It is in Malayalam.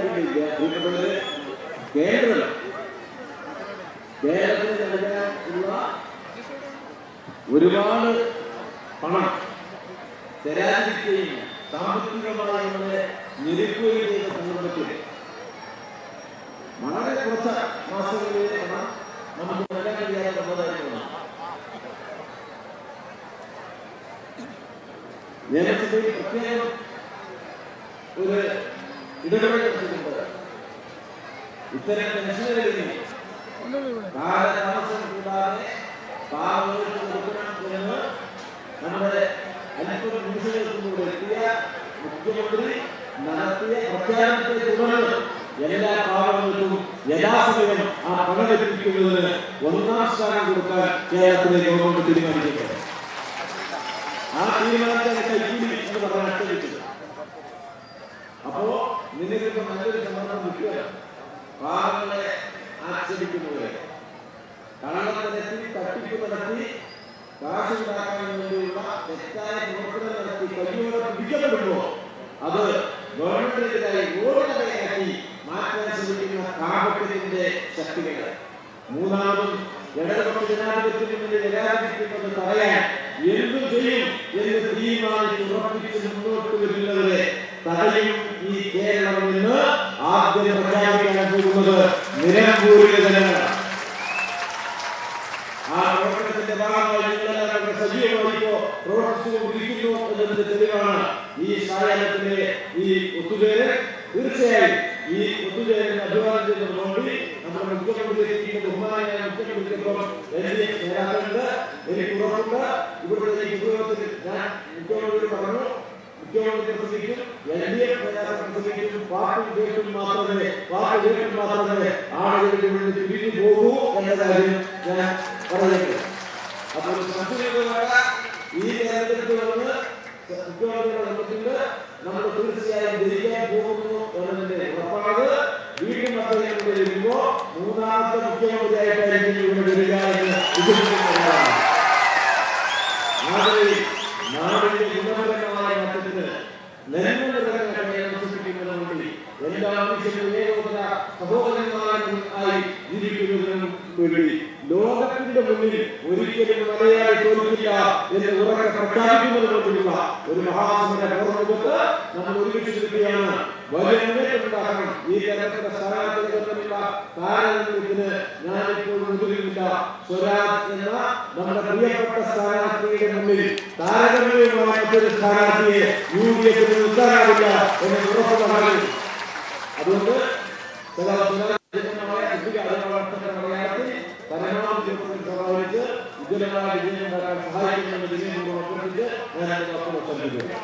പ്രിയപ്പെട്ടവരെ കേരളം ഒരുപാട് പണം തരാതിരിക്കുകയും സാമ്പത്തികമായി നമ്മളെ ചെയ്ത സന്ദർഭത്തിൽ വളരെ കുറച്ച് മാസങ്ങളിലെ പണം നമുക്ക് നൽകാൻ കഴിയാതെ പ്രത്യേകം ഒരു ഇടപെടൽ നടത്തിയിട്ടുണ്ട് ഇത്തരം പെൻഷനുകളിൽ കാലതാമസം കൂടാതെ പാവങ്ങൾക്ക് കൊടുക്കണം എന്ന് നമ്മുടെ അല്പം നിമിഷങ്ങൾക്കുകൂടെ എത്തിയ മുഖ്യമന്ത്രി നടത്തിയ പ്രഖ്യാപനത്തെ തുടർന്ന് എല്ലാ പാവങ്ങൾക്കും യഥാസമയം ആ പണം എത്തിക്കുന്നതിന് ഒന്നാം സ്ഥാനം കൊടുക്കാൻ കേരളത്തിലെ ഗവൺമെന്റ് തീരുമാനിച്ചിട്ടുണ്ട്. ആ തീരുമാനത്തെ കൈക്കൂലി എന്ന് പറഞ്ഞാൽ അപ്പോ നിങ്ങൾക്ക് നല്ലൊരു സമ്മർദ്ദം കിട്ടുകയാണ് പാവങ്ങളെ ആക്ഷേപിക്കുന്നവരെ കള്ളത്തരത്തിൽ തട്ടിപ്പ് നടത്തി കാശുണ്ടാക്കാൻ വേണ്ടിയുള്ള തെറ്റായ പ്രവർത്തനം നടത്തി കഴിയുന്നവരെ അത് ഗവൺമെന്റിനെതിരായി ഓരോടകയാക്കി മാറ്റാൻ ശ്രമിക്കുന്ന കാപട്യത്തിന്റെ ശക്തികൾ മൂന്നാമതും ഇടതുപക്ഷ ജനാധിപത്യത്തിന്റെ ജനാധിപത്യമെന്ന് പറയാൻ എന്തും ചെയ്യും എന്ന് തീരുമാനിച്ച് ഉറപ്പിച്ച് മുന്നോട്ട് വരുന്നവരെ തടയും എന്ന് ആദ്യം പ്രഖ്യാപിക്കാൻ പോകുന്നത് നിലമ്പൂരിലെ ജനങ്ങളാണ് ആ പ്രവർത്തനത്തിന്റെ ഭാഗമായി ഇവിടെ സജീവമായിട്ടോ പ്രവർത്തിച്ചുകൊണ്ടിരിക്കുന്നു എന്നതിന്റെ തെളിവാണ് ഈ സായാഹ്നത്തിലെ ഈ ഒത്തുചേര് തീർച്ചയായും ഈ ഒത്തുചേരലിന് അഭിവാദം ചെയ്യുന്നതിന് നമ്മുടെ മുഖ്യമന്ത്രി എത്തിക്കുന്ന ബഹുമാനായ മുഖ്യമന്ത്രിക്കൊപ്പം എഫ് നേതാക്കളുണ്ട്. എനിക്ക് ഉറപ്പുണ്ട്. ഇവിടുത്തെ ഈ ഉപയോഗത്തിൽ ഞാൻ മുഖ്യമന്ത്രി പറഞ്ഞു. മുഖ്യമന്ത്രി പ്രസംഗിക്കും എൽ ഡി എഫ് നേതാക്കൾ പ്രസംഗിക്കും പാർട്ടി കേട്ടും മാത്രമേ പാർട്ടി കേട്ടും മാത്രമേ ആളുകളുടെ മുന്നിൽ തിരിഞ്ഞു പോകൂ എന്ന കാര്യം ഞാൻ പറഞ്ഞിട്ടുണ്ട്. അപ്പോൾ സംശയമില്ലാത്ത ഈ തെരഞ്ഞെടുപ്പ് വന്ന് മുഖ്യമന്ത്രിയുടെ ബന്ധത്തിൽ നമ്മൾ തീർച്ചയായും ജയിക്കാൻ പോകുന്നു എന്നതിന്റെ ഉറപ്പാണ്. വീണ്ടും അദ്ദേഹം ഇവിടെ വരുമ്പോ മൂന്നാമത്തെ മുഖ്യമന്ത്രിയായിട്ടായിരിക്കും ഇവിടെ വരിക എന്ന് വിശ്വസിക്കുന്നതാണ് ലോകത്തിന്റെ മുന്നിൽ ഒരിക്കലും മലയാളി തോൽക്കില്ല എന്ന് ഉറക്കെ പ്രഖ്യാപിക്കുന്നത് വേണ്ടിയുള്ള ഒരു മഹാസമര ഓർമ്മകത്ത് നമ്മൾ ഒരുമിച്ചിരിക്കുകയാണ്. വലിയ ഉണ്ടാക്കണം ഈ തെരഞ്ഞെടുപ്പിന്റെ സ്ഥാനാർത്ഥികൾ തമ്മിലുള്ള താരതമ്യത്തിന് ഞാനിപ്പോൾ മുതിരുന്നില്ല സ്വരാജ് എന്ന നമ്മുടെ പ്രിയപ്പെട്ട സ്ഥാനാർത്ഥിയുടെ മുന്നിൽ താരതമ്യമായ മറ്റൊരു സ്ഥാനാർത്ഥിയെ യു ഡി എഫിന് നിർത്താനാവില്ല എന്ന് ഉറപ്പുള്ള അതുകൊണ്ട് ചില ഉജ്ജ്വലമായ വിജയം ഉണ്ടാക്കാൻ സഹായിക്കുമെന്ന് ഞാൻ അതിന്റെ വാക്കുകൾ സംസാരിക്കുന്നു